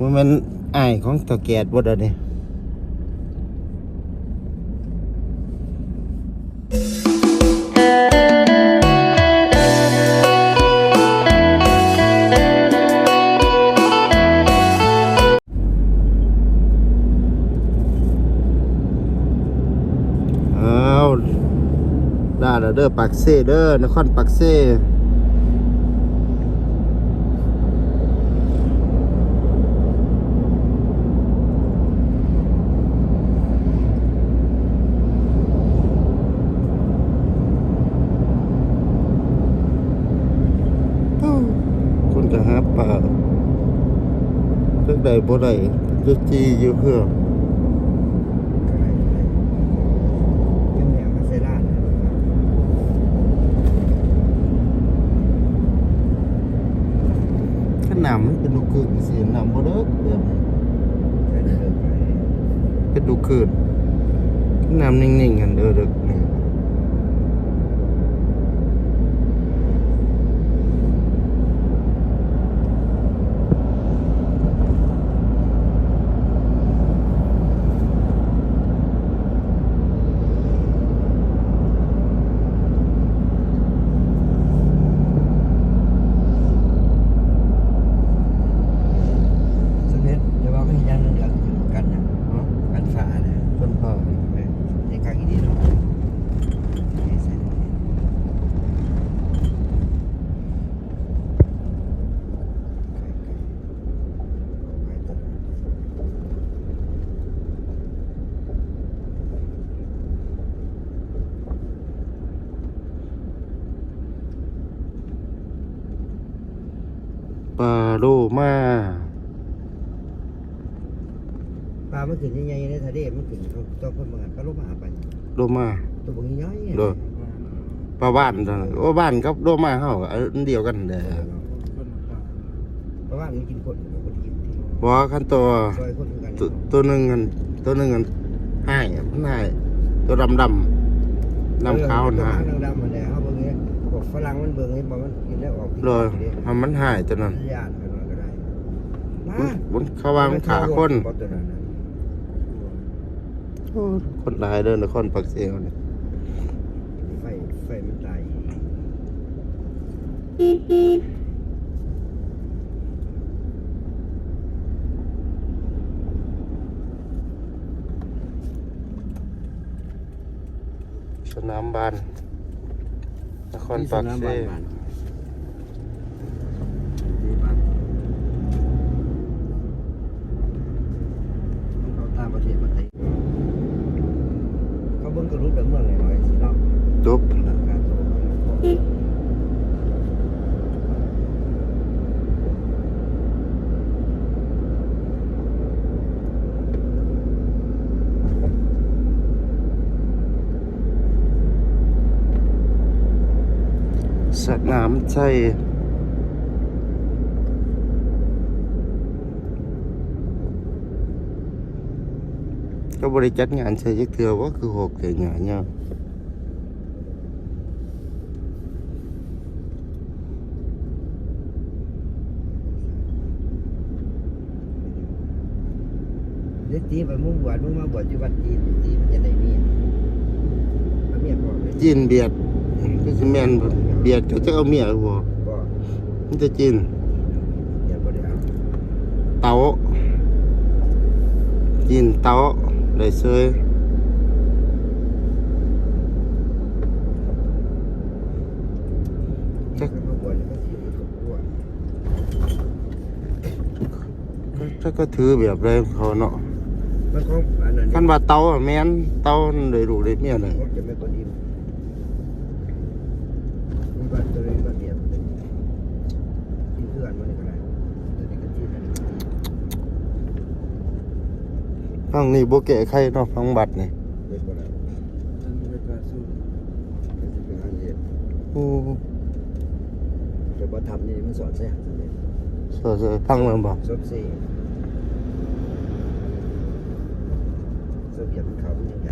ว่ามันอายของตะแกดบดอกนี่เอาได้แล้วเด้อปักเซ่เด้อนครปักเซ่ คนก็หาปลา เรื่องใดบ่ได้จะจีอยู่เพื่อยังแนวมาเซล่าขนามมันเป็นดูคืนสินำบ่เด้อแบบนี้ใช้เดินไปเป็นดูคืนขนามนิ่งๆกันเด้อเด้อนี่ สมเด็จจะว่าไม่ยังเหลือกันนะเนาะกันฝาเนี่ย ต้นพ่อ ในกลางอีดีเนาะใส่ ปลาโลมาปลามันขึ้นใหญ่ๆในทะเลมันขึ้นตัวคนบางอันก็ลงมาไปโลมาตัวบางย่อยโดยปลาบ้านตอนนั้นโอ้บ้านกับโลมาเฮาก็อันเดียวกันเด้อเพราะว่ามันกินคนคนกินบ่ว่าคันตัวซอยคนกันตัวตัวหนึงกันตัวหนึงกันให้ายมันให้ายตัวดำดำๆดำขาวนะนะดำๆมันแหละเขาเบิ่งนี้พ วกฝรั่งมันเบิ่งนี้บ่มันกินแล้วออกเลยมันมันหายตัวนั้นญาติกันก็ได้มามันมันเขาว่ามันขาคนบ่ตัวนั้นน่ะโอ้คนตายเดินนครปักเสียวเนี่ยไฟไฟมันตายสนามบาน นครปักเสียว เขาตามประเทศมาตีเขาเบิ่งก็รู้แต่เมืองน้อยๆสิเนาะ จบ การโตเขาก็ สนามใช่ก็บริจัดงานใช่ยักเทือว่าคือหกเถื่องานเนี่ยเดี๋ยวตีไปมุ่งบวชมุ่งมาบวชที่วัดจีนตีมันจะได้เมียเอาเมียก่อนเลยจีนเบียดก็คือแมน เบียดเขาจะเอาเมียหรือบ่บ่มันจะจีนเดี๋ยวบ่ได้เอาเตาจีนเตาได้เซยจักมาบวชแล้วก็สิอยู่กับพวกถ้าก็ถือแบบไรของเขาเนาะมันของอันนั้นคันว่าเตาอะแม่นเตาได้ลูกได้เมียเลยผมจะไม่คนอิ่มมีบัตรตัวนี้บัตรเดียวกินเพื่อนมันก็ได้ตัวนี้ก็จีนอันนี้ก็จี นฟังนี่บ่แก้ไขเนาะฟังบัตรนี่เด็กบ่ได้ฉันไม่กล้าสู้ก็จะเป็นอันเดียวโอ้แต่บ่ทำนี่มันสอนแซ่สำเร็จสวยๆฟังมันบ่ซบซีเสบียบมันเขาเป็นยังไง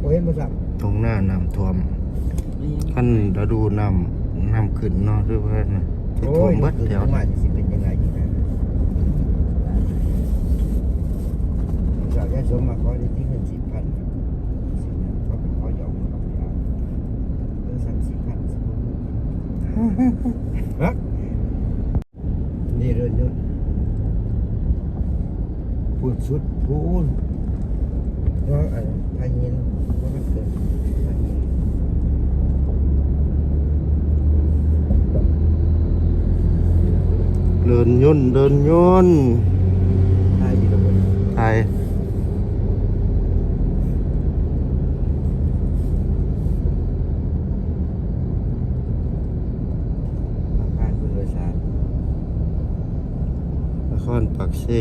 โอ้เห็นมาสั่งตรงหน้าน้ำท่วมคันฤดูน้ำน้ำขึ้นเนาะหรือว่าน่ะเที่โอ้ท่วมยเบิดตื่นเดี๋ยวขึ้นมาจะสิเป็นยังไงดีนะเราจะ สมมาขอได้ที่เงินสิบพันสิเนี่ยเขาเป็นขอหยอกเขาไปเอาเออสั่งสิบพันสิบพันฮะนี่เรื่องนู้นพูดสุดพูนเพราะอะไรพายินเพราะมันเกิดพายินเดินย่นเดินย่นพายินระเบิดไทยอาคารผู้โดยสารนครปั กเซ่